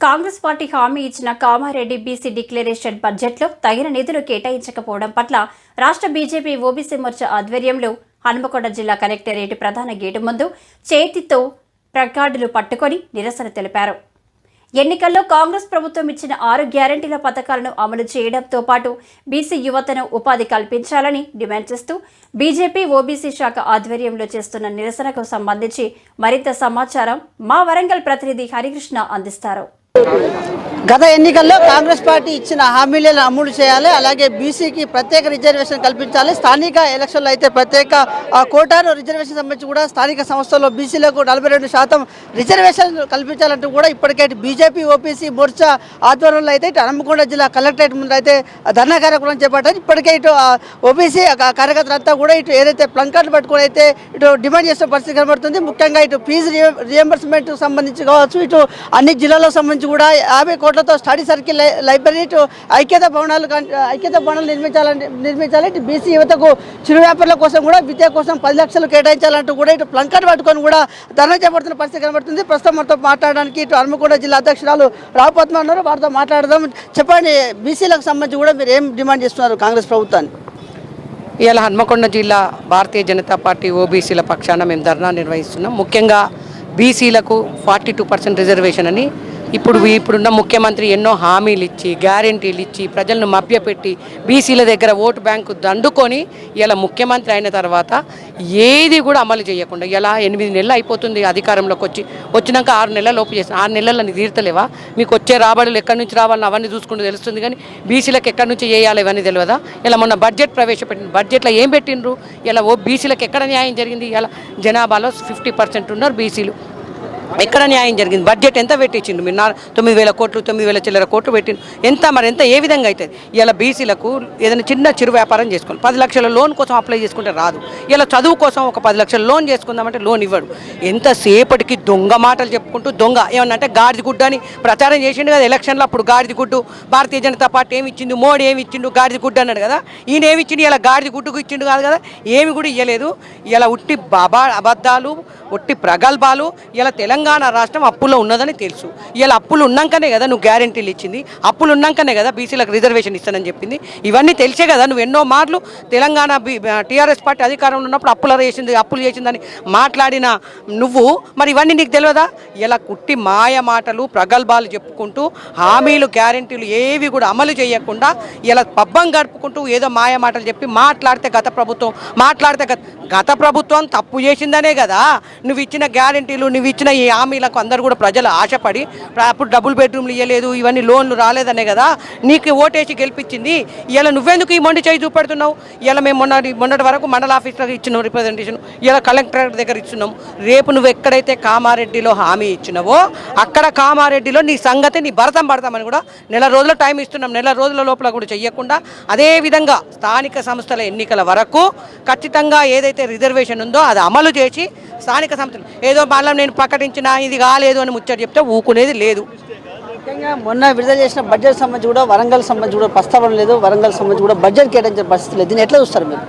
Congress party హామీ ఇచ్చిన Kamareddy BC declaration బడ్జెట్లో తగిన నిధులు కేటాయించకపోవడం పట్ల రాష్ట్ర బీజేపీ ఓబీసీ మోర్చా ఆధ్వర్యంలో హన్మకొండ జిల్లా కలెక్టరేట్ ప్రధాన గేటు ముందు చేతితో ప్రకార్డులు పట్టుకొని నిరసన తెలిపారు. ఎన్నికల్లో కాంగ్రెస్ ప్రభుత్వం ఇచ్చిన ఆరు గ్యారంటీల పథకాలను అమలు చేయడంతో పాటు బీసీ యువతను ఉపాధి కల్పించాలని డిమాండ్ చేస్తూ బీజేపీ ఓబీసీ శాఖ ఆధ్వర్యంలో చేస్తున్న నిరసనకు సంబంధించి మరింత సమాచారం మా వరంగల్ ప్రతినిధి హరికృష్ణ అందిస్తారు. గత ఎన్నికల్లో కాంగ్రెస్ పార్టీ ఇచ్చిన హామీలను అమలు చేయాలి అలాగే బీసీకి ప్రత్యేక రిజర్వేషన్ కల్పించాలి. స్థానిక ఎలక్షన్లో అయితే ప్రత్యేక ఆ, కోటాను రిజర్వేషన్ సంబంధించి కూడా స్థానిక సంస్థల్లో బీసీలకు నలభై రెండు శాతం రిజర్వేషన్ కల్పించాలంటూ కూడా ఇప్పటికే ఇటు బీజేపీ ఓపీసీ మోర్చా ఆధ్వర్యంలో అయితే ఇటు హనుమకొండ జిల్లా కలెక్టరేట్ ముందు అయితే ధర్నా కార్యక్రమం చేపట్టారు ఇప్పటికే ఇటు ఓబీసీ కార్యకర్తలంతా కూడా ఇటు ఏదైతే ప్లంకార్డు పట్టుకొని అయితే ఇటు డిమాండ్ చేసిన పరిస్థితి కనబడుతుంది. ముఖ్యంగా ఇటు ఫీజు రియంబర్స్మెంట్ సంబంధించి కావచ్చు ఇటు అన్ని జిల్లాలకు సంబంధించి కూడా యాభై కోట్లతో స్టడీ సర్కిల్ లైబ్రరీ ఇటు ఐక్యత భవనాలు ఐక్యత భవనాలు నిర్మించాలంటే నిర్మించాలంటే బీసీ యువతకు చిరు వ్యాపారుల కోసం కూడా విద్య కోసం పది లక్షలు కేటాయించాలంటూ కూడా ఇటు ప్లంకార్డు పట్టుకొని కూడా ధర్నా చేపడుతున్న పరిస్థితి కనబడుతుంది. ప్రస్తుతం మనతో మాట్లాడడానికి ఇటు హనుమకొండ జిల్లా అధ్యక్షురాలు రావు పద్మ ఉన్నారు. వారితో మాట్లాడదాం. చెప్పండి బీసీలకు సంబంధించి కూడా మీరు ఏం డిమాండ్ చేస్తున్నారు కాంగ్రెస్ ప్రభుత్వాన్ని? ఇవాళ హన్మకొండ జిల్లా భారతీయ జనతా పార్టీ ఓబీసీల పక్షాన మేము ధర్నా నిర్వహిస్తున్నాం. ముఖ్యంగా బీసీలకు ఫార్టీ టూ పర్సెంట్ రిజర్వేషన్ అని ఇప్పుడు ఇప్పుడున్న ముఖ్యమంత్రి ఎన్నో హామీలు ఇచ్చి గ్యారెంటీలు ఇచ్చి ప్రజలను మభ్యపెట్టి బీసీల దగ్గర ఓటు బ్యాంకు దండుకొని ఇలా ముఖ్యమంత్రి అయిన తర్వాత ఏది కూడా అమలు చేయకుండా ఇలా ఎనిమిది నెలలు అయిపోతుంది అధికారంలోకి వచ్చి వచ్చినాక ఆరు నెలల లోపు చేసిన ఆరు నెలల నీకు తీర్తలేవా? మీకు వచ్చే రాబడులు ఎక్కడి నుంచి రావాలని అవన్నీ చూసుకుంటూ తెలుస్తుంది కానీ బీసీలకు ఎక్కడి నుంచి చేయాలి ఇవన్నీ తెలియదా ఇలా మొన్న బడ్జెట్ ప్రవేశపెట్టింది బడ్జెట్లో ఏం పెట్టిండ్రు? ఇలా ఓ బీసీలకు ఎక్కడ న్యాయం జరిగింది? ఇలా జనాభాలో ఫిఫ్టీ పర్సెంట్ ఉన్నారు బీసీలు. ఎక్కడ న్యాయం జరిగింది? బడ్జెట్ ఎంత పెట్టించిండు మీరు నా తొమ్మిది వేల కోట్లు తొమ్మిది వేల చిల్లర కోట్లు పెట్టిండు ఎంత మరి? ఎంత? ఏ విధంగా అవుతుంది ఇలా బీసీలకు ఏదైనా చిన్న చిరు వ్యాపారం చేసుకోవాలి పది లక్షల లోన్ కోసం అప్లై చేసుకుంటే రాదు. ఇలా చదువు కోసం ఒక పది లక్షల లోన్ చేసుకుందామంటే లోన్ ఇవ్వడు. ఎంతసేపటికి దొంగ మాటలు చెప్పుకుంటూ దొంగ. ఏమన్నా అంటే గాడిద గుడ్డు అని ప్రచారం చేసిండు కదా ఎలక్షన్లో అప్పుడు గాడిద గుడ్డు. భారతీయ జనతా పార్టీ ఏమి ఇచ్చిండు మోడీ ఏమి ఇచ్చిండు గాడిద గుడ్డు అన్నాడు కదా. ఈయన ఏమి ఇచ్చిండు ఇలా గాడిద గుడ్డుకు ఇచ్చిండు కాదు కదా. ఏమి కూడా ఇవ్వలేదు ఇలా ఉట్టి బాబా అబద్ధాలు ఒట్టి ప్రగల్భాలు ఇలా తెలంగాణ తెలంగాణ రాష్ట్రం అప్పుల్లో ఉన్నదని తెలుసు. ఇలా అప్పులు ఉన్నాకనే కదా నువ్వు గ్యారెంటీలు ఇచ్చింది. అప్పులు ఉన్నాకనే కదా బీసీలకు రిజర్వేషన్ ఇస్తానని చెప్పింది. ఇవన్నీ తెలిసే కదా నువ్వు ఎన్నో మార్లు తెలంగాణ టీఆర్ఎస్ పార్టీ అధికారంలో ఉన్నప్పుడు అప్పుల చేసింది అప్పులు చేసిందని మాట్లాడిన నువ్వు. మరి ఇవన్నీ నీకు తెలియదా ఇలా కుట్టి మాయ మాటలు ప్రగల్భాలు చెప్పుకుంటూ హామీలు గ్యారెంటీలు ఏవి కూడా అమలు చేయకుండా ఇలా పబ్బం గడుపుకుంటూ ఏదో మాయ మాటలు చెప్పి మాట్లాడితే గత ప్రభుత్వం మాట్లాడితే గత గత ప్రభుత్వం తప్పు చేసిందనే కదా. నువ్వు ఇచ్చిన గ్యారెంటీలు నువ్వు ఇచ్చిన ఈ హామీలకు అందరూ కూడా ప్రజలు ఆశపడి అప్పుడు డబుల్ బెడ్రూమ్లు ఇవ్వలేదు ఇవన్నీ లోన్లు రాలేదనే కదా నీకు ఓటేసి గెలిపించింది. ఇలా నువ్వెందుకు ఈ మొండి చేయి చూపెడుతున్నావు? ఇలా మేము మొన్న మొన్నటి వరకు మండల ఆఫీస్లో ఇచ్చినాం రిప్రజెంటేషన్ ఇలా కలెక్టర్ దగ్గర ఇచ్చినాం. రేపు నువ్వు ఎక్కడైతే కామారెడ్డిలో హామీ ఇచ్చినావో అక్కడ కామారెడ్డిలో నీ సంగతి నీ భరతం పడతామని కూడా నెల రోజుల టైం ఇస్తున్నాం. నెల రోజుల లోపల కూడా చెయ్యకుండా అదే విధంగా స్థానిక సంస్థల ఎన్నికల వరకు ఖచ్చితంగా ఏదైతే రిజర్వేషన్ ఉందో అది అమలు చేసి స్థానిక సంస్థలు ఏదో మళ్ళీ నేను ప్రకటించిన ఇది కాలేదు అని ముచ్చట చెప్తే ఊకునేది లేదు. ముఖ్యంగా మొన్న విడుదల చేసిన బడ్జెట్ సంబంధించి కూడా వరంగల్ సంబంధించి కూడా ప్రస్తావన లేదు. వరంగల్ సంబంధించి కూడా బడ్జెట్ కేటాయించిన పరిస్థితి లేదు. దీన్ని ఎట్లా చూస్తారు మీరు?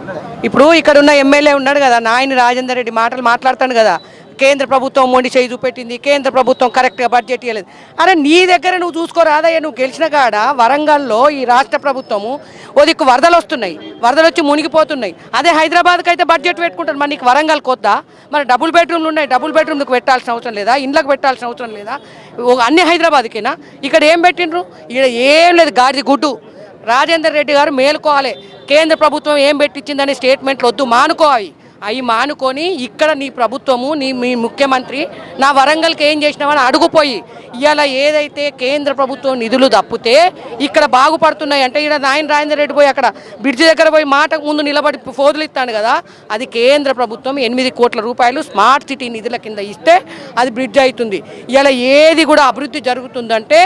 ఇప్పుడు ఇక్కడ ఉన్న ఎమ్మెల్యే ఉన్నాడు కదా నాయని రాజేందర్ రెడ్డి మాటలు మాట్లాడతాడు కదా. కేంద్ర ప్రభుత్వం మొండి చేయి చూపెట్టింది కేంద్ర ప్రభుత్వం కరెక్ట్గా బడ్జెట్ ఇవ్వలేదు అరే నీ దగ్గర నువ్వు చూసుకోరాదయ్య నువ్వు గెలిచిన కాడ వరంగల్లో ఈ రాష్ట్ర ప్రభుత్వము ఓ దిక్కు వరదలు వస్తున్నాయి. వరదలు వచ్చి మునిగిపోతున్నాయి. అదే హైదరాబాద్కి అయితే బడ్జెట్ పెట్టుకుంటారు. మరి నీకు వరంగల్ కొద్దా? మరి డబుల్ బెడ్రూమ్లు ఉన్నాయి. డబుల్ బెడ్రూమ్లకు పెట్టాల్సిన అవసరం లేదా? ఇండ్లకు పెట్టాల్సిన అవసరం లేదా? అన్ని హైదరాబాద్కేనా? ఇక్కడ ఏం పెట్టిండ్రు? ఇక్కడ ఏం లేదు. గాడిది గుడ్డు. రాజేందర్ రెడ్డి గారు మేలుకోవాలి. కేంద్ర ప్రభుత్వం ఏం పెట్టించిందనే స్టేట్మెంట్లు వద్దు. మానుకోవాలి. అవి మానుకొని ఇక్కడ నీ ప్రభుత్వము నీ మీ ముఖ్యమంత్రి నా వరంగల్కి ఏం చేసినావని అడుగుపోయి ఇవాళ ఏదైతే కేంద్ర ప్రభుత్వం నిధులు తప్పితే ఇక్కడ బాగుపడుతున్నాయి అంటే ఇక్కడ నాయన రాజేందర్ రెడ్డి పోయి అక్కడ బ్రిడ్జి దగ్గర పోయి మాటకు ముందు నిలబడి ఫోదులు ఇస్తాను కదా అది కేంద్ర ప్రభుత్వం ఎనిమిది కోట్ల రూపాయలు స్మార్ట్ సిటీ నిధుల కింద ఇస్తే అది బ్రిడ్జ్ అవుతుంది. ఇలా ఏది కూడా అభివృద్ధి జరుగుతుందంటే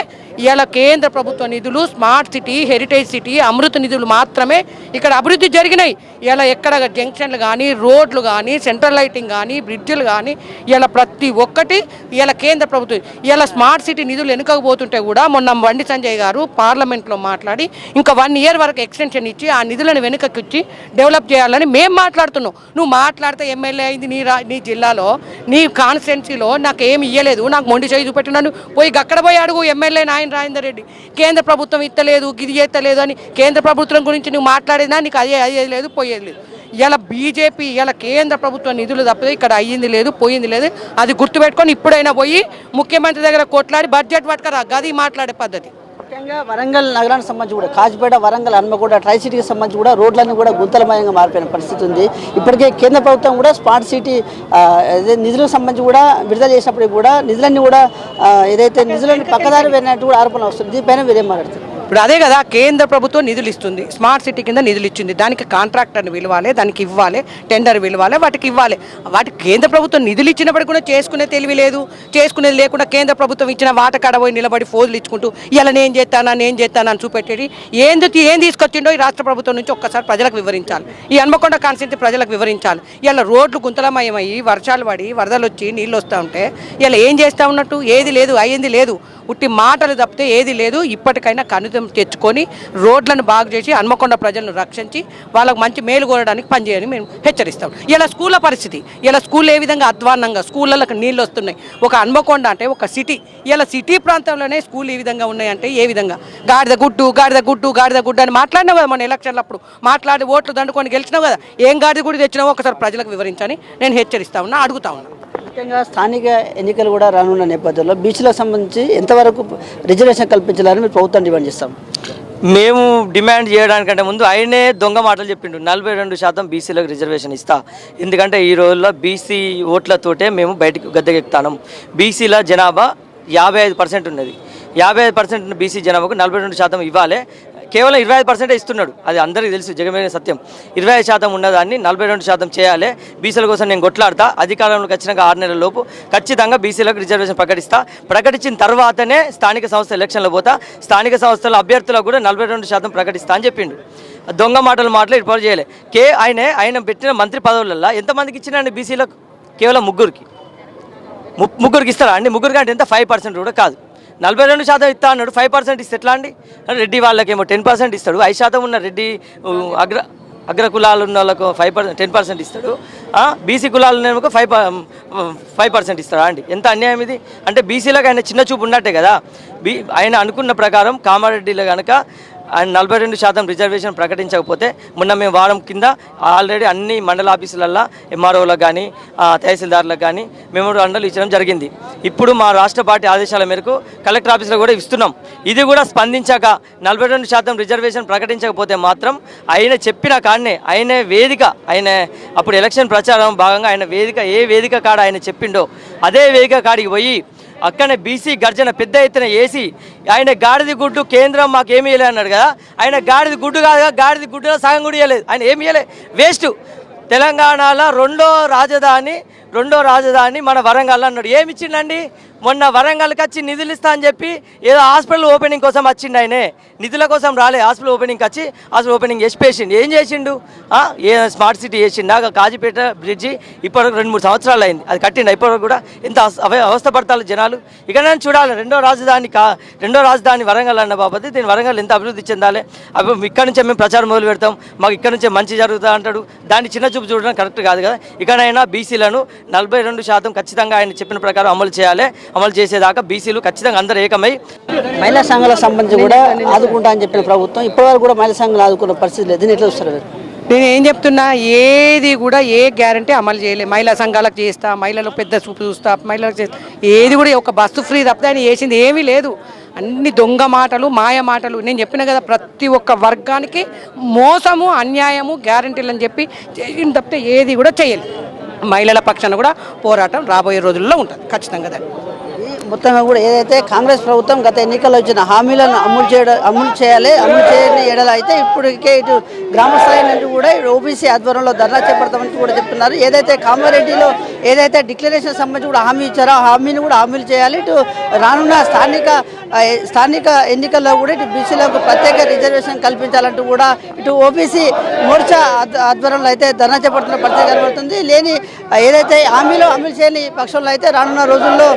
ఇలా కేంద్ర ప్రభుత్వ నిధులు smart city heritage city Amrut నిధులు మాత్రమే ఇక్కడ అభివృద్ధి జరిగినాయి. ఇలా ఎక్కడ జంక్షన్లు కానీ రోడ్ రోడ్లు కానీ సెంట్రల్ లైటింగ్ కానీ బ్రిడ్జిలు కానీ ఇలా ప్రతి ఒక్కటి ఇలా కేంద్ర ప్రభుత్వం ఇలా స్మార్ట్ సిటీ నిధులు వెనుకపోతుంటే కూడా మొన్న బండి సంజయ్ గారు పార్లమెంట్లో మాట్లాడి ఇంకా వన్ ఇయర్ వరకు ఎక్స్టెన్షన్ ఇచ్చి ఆ నిధులను వెనుకకిచ్చి డెవలప్ చేయాలని మేము మాట్లాడుతున్నాం. నువ్వు మాట్లాడితే ఎమ్మెల్యే అయింది నీ రా నీ జిల్లాలో నీ కాన్స్టిట్యున్సీలో నాకు ఏమి ఇయ్యలేదు నాకు మొండి చేయి చూపెట్టినాను పోయి అక్కడ పోయి అడుగు ఎమ్మెల్యే నాయన రాజేందర్ రెడ్డి. కేంద్ర ప్రభుత్వం ఇత్తలేదు గిది ఎత్తలేదు అని కేంద్ర ప్రభుత్వం గురించి నువ్వు మాట్లాడినా నీకు అదే అదే లేదు పోయేది లేదు. ఇలా బీజేపీ ఇలా కేంద్ర ప్రభుత్వ నిధులు తప్పితే ఇక్కడ అయ్యింది లేదు పోయింది లేదు. అది గుర్తుపెట్టుకొని ఇప్పుడైనా పోయి ముఖ్యమంత్రి దగ్గర కొట్లాడి బడ్జెట్ పట్టుకరా గది మాట్లాడే పద్ధతి. ముఖ్యంగా వరంగల్ నగరానికి సంబంధించి కూడా కాజిపేట వరంగల్ హన్మకొండ ట్రై సిటీకి సంబంధించి కూడా రోడ్లన్నీ కూడా గుంతలమయంగా మారిపోయిన పరిస్థితి ఉంది. ఇప్పటికే కేంద్ర ప్రభుత్వం కూడా స్మార్ట్ సిటీ నిధులకు సంబంధించి కూడా విడుదల చేసినప్పటికీ కూడా నిధులన్నీ కూడా ఏదైతే నిధులను పక్కదారి వెళ్ళినట్టు కూడా ఆరోపణ వస్తుంది దీనిపైన మీరేం మాట్లాడుతారు ఇప్పుడు అదే కదా కేంద్ర ప్రభుత్వం నిధులు ఇస్తుంది. స్మార్ట్ సిటీ కింద నిధులు ఇచ్చింది. దానికి కాంట్రాక్టర్ని పిలవాలి దానికి ఇవ్వాలి టెండర్ పిలవాలి వాటికి ఇవ్వాలి. వాటికి కేంద్ర ప్రభుత్వం నిధులు ఇచ్చినప్పుడు కూడా చేసుకునే తెలివి లేదు. చేసుకునేది లేకుండా కేంద్ర ప్రభుత్వం ఇచ్చిన వాట కాడ పోయి నిలబడి ఫోజులు ఇచ్చుకుంటూ ఇలా నేను చేస్తానా నేను చేస్తానా అని చూపెట్టేది. ఏంది ఏం తీసుకొచ్చిండో ఈ రాష్ట్ర ప్రభుత్వం నుంచి ఒక్కసారి ప్రజలకు వివరించాలి. ఈ హన్మకొండ కాన్స్టిట్యూన్సీ ప్రజలకు వివరించాలి. ఇలా రోడ్లు గుంతలమయమయ్యి వర్షాలు పడి వరదలు వచ్చి నీళ్ళు వస్తూ ఉంటే ఇలా ఏం చేస్తూ ఉన్నట్టు? ఏది లేదు అయ్యింది లేదు. ఉట్టి మాటలు తప్పితే ఏది లేదు. ఇప్పటికైనా కనుతం తెచ్చుకొని రోడ్లను బాగు చేసి హన్మకొండ ప్రజలను రక్షించి వాళ్ళకు మంచి మేలు కోరడానికి పనిచేయని మేము హెచ్చరిస్తాం. ఇలా స్కూళ్ళ పరిస్థితి ఇలా స్కూల్ ఏ విధంగా అధ్వాన్నంగా స్కూళ్ళకి నీళ్ళు వస్తున్నాయి ఒక హన్మకొండ అంటే ఒక సిటీ ఇలా సిటీ ప్రాంతంలోనే స్కూల్ ఈ విధంగా ఉన్నాయంటే ఏ విధంగా? గాడిద గుడ్డు గాడిద గుడ్డు గాడిద గుడ్డు అని మాట్లాడినావు కదా మన ఎలక్షన్లప్పుడు మాట్లాడి ఓట్లు దండుకొని గెలిచినావు కదా ఏం గాడిద గుడి తెచ్చినావో ఒకసారి ప్రజలకు వివరించని నేను హెచ్చరిస్తా ఉన్నా అడుగుతా ఉన్నా. ముఖ్యంగా స్థానిక ఎన్నికలు కూడా రానున్న నేపథ్యంలో బీచ్లకు సంబంధించి ఎంతవరకు రిజర్వేషన్ కల్పించాలని మీరు ప్రభుత్వం డిమాండ్ చేస్తాం. మేము డిమాండ్ చేయడానికంటే ముందు ఆయనే దొంగ మాటలు చెప్పిండు. నలభై రెండు శాతం బీసీలకు రిజర్వేషన్ ఇస్తా. ఎందుకంటే ఈ రోజుల్లో బీసీ ఓట్లతోటే మేము బయటకు గద్దెకెక్తాం బీసీల జనాభా యాభై ఐదు పర్సెంట్ ఉన్నది. యాభై ఐదు పర్సెంట్ ఉన్న బీసీ జనాభాకు నలభై రెండు శాతం ఇవ్వాలి. కేవలం ఇరవై ఐదు పర్సెంటే ఇస్తున్నాడు. అది అందరికీ తెలుసు జగమైన సత్యం. ఇరవై ఐదు శాతం ఉన్నదాన్ని నలభై రెండు శాతం చేయాలి. బీసీల కోసం నేను కొట్లాడతా అధికారంలోకి వచ్చినాక ఆరు నెలల లోపు ఖచ్చితంగా బీసీలకు రిజర్వేషన్ ప్రకటిస్తా. ప్రకటించిన తర్వాతనే స్థానిక సంస్థ ఎలక్షన్లో పోతా. స్థానిక సంస్థల అభ్యర్థులకు కూడా నలభై రెండు శాతం ప్రకటిస్తా అని చెప్పిండు. దొంగ మాటలు మాటలు ఇప్పుడు చేయలే. కే ఆయనే ఆయన పెట్టిన మంత్రి పదవులలో ఎంతమందికి ఇచ్చినండి బీసీలకు? కేవలం ముగ్గురికి. ముగ్గురికి ఇస్తారా? అండి ముగ్గురికి అంటే ఎంత? ఫైవ్ పర్సెంట్ కూడా కాదు. నలభై రెండు శాతం ఇస్తా అన్నాడు ఫైవ్ పర్సెంట్ ఇస్తే ఎట్లా అండి? రెడ్డి వాళ్ళకేమో టెన్ పర్సెంట్ ఇస్తాడు. ఐదు శాతం ఉన్న రెడ్డి అగ్ర అగ్ర కులాలు ఉన్న వాళ్ళకు ఫైవ్ పర్సెంట్ టెన్ పర్సెంట్ ఇస్తాడు. బీసీ కులాలు ఉన్న ఫైవ్ ఫైవ్ పర్సెంట్ ఇస్తాడా అండి? ఎంత అన్యాయం ఇది? అంటే బీసీలకు ఆయన చిన్న చూపు ఉన్నట్టే కదా. బీ ఆయన అనుకున్న ప్రకారం కామారెడ్డిలో కనుక అండ్ నలభై రెండు శాతం రిజర్వేషన్ ప్రకటించకపోతే మొన్న మేము వారం కింద ఆల్రెడీ అన్ని మండల ఆఫీసులల్లో ఎంఆర్ఓలకు కానీ తహసీల్దార్లకు కానీ మేము అండలు ఇచ్చడం జరిగింది. ఇప్పుడు మా రాష్ట్ర పార్టీ ఆదేశాల మేరకు కలెక్టర్ ఆఫీసులో కూడా ఇస్తున్నాం. ఇది కూడా స్పందించాక నలభై రెండు శాతం రిజర్వేషన్ ప్రకటించకపోతే మాత్రం ఆయన చెప్పిన కాడనే ఆయన వేదిక ఆయన అప్పుడు ఎలక్షన్ ప్రచారం భాగంగా ఆయన వేదిక ఏ వేదిక కాడ ఆయన చెప్పిండో అదే వేదిక కాడికి పోయి అక్కడనే బీసీ గర్జన పెద్ద ఎత్తున వేసి ఆయన గాడిది గుడ్డు కేంద్రం మాకు ఏమి ఇవ్వలే అన్నాడు కదా. ఆయన గాడిది గుడ్డు కాదుగా గాడిది గుడ్డులో సగం కూడా ఇవ్వలేదు ఆయన ఏమి ఇవ్వలే వేస్ట్. తెలంగాణలో రెండో రాజధాని రెండో రాజధాని మన వరంగల్ అన్నాడు. ఏమి ఇచ్చిండండి? మొన్న వరంగల్కి వచ్చి నిధులు ఇస్తా అని చెప్పి ఏదో హాస్పిటల్ ఓపెనింగ్ కోసం వచ్చిండు ఆయనే. నిధుల కోసం రాలే హాస్పిటల్ ఓపెనింగ్కి వచ్చి హాస్పిటల్ ఓపెనింగ్ చేసి పేషెంట్ ఏం చేసిండు? ఏ స్మార్ట్ సిటీ చేసిండా? కాజీపేట బ్రిడ్జి ఇప్పటివరకు రెండు మూడు సంవత్సరాలు అయింది. అది కట్టిండు? ఇప్పటివరకు కూడా ఎంత అవ- అవ- అవస్థపడతారు జనాలు. ఇక నేను చూడాలి రెండో రాజధాని కా రెండో రాజధాని వరంగల్ అన్న బాబతి దీని వరంగల్ ఎంత అభివృద్ధి చెందాలి? ఇక్కడ నుంచే మేము ప్రచారం మొదలు పెడతాం. మాకు ఇక్కడ నుంచే మంచి జరుగుతా అంటాడు. దాన్ని చిన్న చూపు చూడడం కరెక్ట్ కాదు కదా. ఇకనైనా బీసీలను నలభై రెండు శాతం ఖచ్చితంగా ఆయన చెప్పిన ప్రకారం అమలు చేయాలి. అమలు చేసేదాకా బీసీలు ఖచ్చితంగా అందరూ ఏకమై మహిళా సంఘాలకు సంబంధించి కూడా ఆదుకుంటా అని చెప్పిన ప్రభుత్వం ఇప్పటివరకు కూడా మహిళా సంఘాలు ఆదుకున్న పరిస్థితి లేదు. ఎట్లా చూస్తారు నేను ఏం చెప్తున్నా ఏది కూడా ఏ గ్యారంటీ అమలు చేయలేదు మహిళా సంఘాలకు చేస్తా మహిళలకు పెద్ద చూపు చూస్తా మహిళలకు చేస్తా. ఏది కూడా ఒక బస్సు ఫ్రీ తప్పితే ఆయన చేసింది ఏమీ లేదు. అన్ని దొంగ మాటలు మాయ మాటలు. నేను చెప్పిన కదా ప్రతి ఒక్క వర్గానికి మోసము అన్యాయము గ్యారంటీలు అని చెప్పి చేసింది తప్పితే ఏది కూడా చేయలేదు మహిళల పక్షాన కూడా పోరాటం రాబోయే రోజుల్లో ఉంటుంది. ఖచ్చితంగా మొత్తంగా కూడా ఏదైతే కాంగ్రెస్ ప్రభుత్వం గత ఎన్నికల్లో ఇచ్చిన హామీలను అమలు చేయడం అమలు చేయాలి అమలు చేయని ఎడల అయితే ఇప్పటికే ఇటు గ్రామ స్థాయి నుండి కూడా ఓబీసీ ఆధ్వర్యంలో ధర్నా చేపడతామని కూడా చెప్తున్నారు. ఏదైతే కామారెడ్డిలో ఏదైతే డిక్లరేషన్ సంబంధించి కూడా హామీ ఇచ్చారో ఆ హామీని కూడా అమలు చేయాలి. ఇటు రానున్న స్థానిక స్థానిక ఎన్నికల్లో కూడా ఇటు బీసీలకు ప్రత్యేక రిజర్వేషన్ కల్పించాలంటూ కూడా ఇటు ఓబీసీ మోర్చా ఆధ్వర్యంలో అయితే ధర్నా చేపడుతున్న పరిస్థితి కనబడుతుంది. లేని ఏదైతే హామీలో అమలు చేయని పక్షంలో అయితే రానున్న రోజుల్లో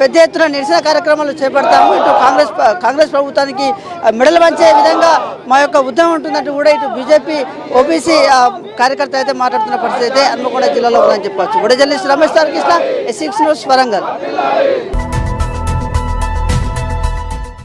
పెద్ద ఎత్తున నిరసన కార్యక్రమాలు చేపడతాము. ఇటు కాంగ్రెస్ కాంగ్రెస్ ప్రభుత్వానికి మెడలు వంచే విధంగా మా యొక్క ఉద్యమం ఉంటుందంటూ కూడా ఇటు బీజేపీ ఓబీసీ కార్యకర్త అయితే మాట్లాడుతున్న పరిస్థితి అయితే హన్మకొండ జిల్లాలో ఉందని చెప్పొచ్చు. కూడా journalist Ramesh Tarakrishna S six news Warangal.